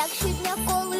так щодня, коли